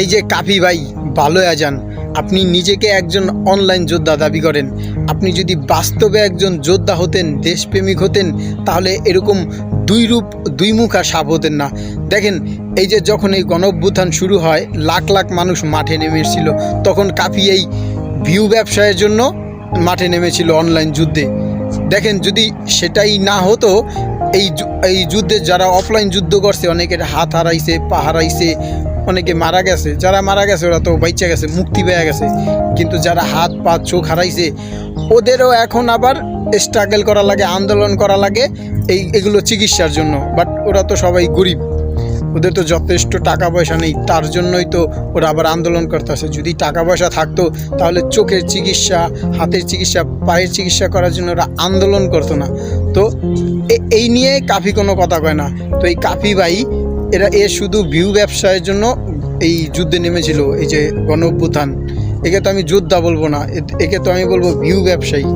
এই যে কাফি ভাই, ভালো আজান। আপনি নিজেকে একজন অনলাইন যোদ্ধা দাবি করেন। আপনি যদি বাস্তবে একজন যোদ্ধা হতেন, দেশপ্রেমিক হতেন, তাহলে এরকম দুই রূপ, দুই মুখা সাপ হতেন না। দেখেন, এই যে যখন এই গণঅভ্যুত্থান শুরু হয়, লাখ লাখ মানুষ মাঠে নেমেছিল, তখন কাফি এই ভিউ ব্যবসায়ের জন্য মাঠে নেমেছিল অনলাইন যুদ্ধে। দেখেন, যদি সেটাই না হতো, এই এই যুদ্ধে যারা অফলাইন যুদ্ধ করছে, অনেকের হাত হারাইছে, পা হারাইছে, অনেকে মারা গেছে। যারা মারা গেছে, ওরা তো বাইচা গেছে, মুক্তি পেয়ে গেছে। কিন্তু যারা হাত, পা, চোখ হারাইছে, ওদেরও এখন আবার স্ট্রাগল করা লাগে, আন্দোলন করা লাগে, এই, এগুলো চিকিৎসার জন্য। বাট ওরা তো সবাই গরিব। ওদের তো যথেষ্ট টাকা পয়সা নেই, তার জন্যই তো ওরা আবার আন্দোলন করতেছে। যদি টাকা পয়সা থাকতো, তাহলে চোখের চিকিৎসা, হাতের চিকিৎসা, পায়ের চিকিৎসা করার জন্য ওরা আন্দোলন করতো না। তো এই নিয়ে কাফি কোনো কথা কয় না। তো এই কাফি ভাই, এরা, এ শুধু ভিউ ব্যবসায়ের জন্য এই যুদ্ধে নেমেছিল, এই যে গণ একে তো আমি যোদ্ধা বলব না একে তো আমি বলব ভিউ ব্যবসায়ী।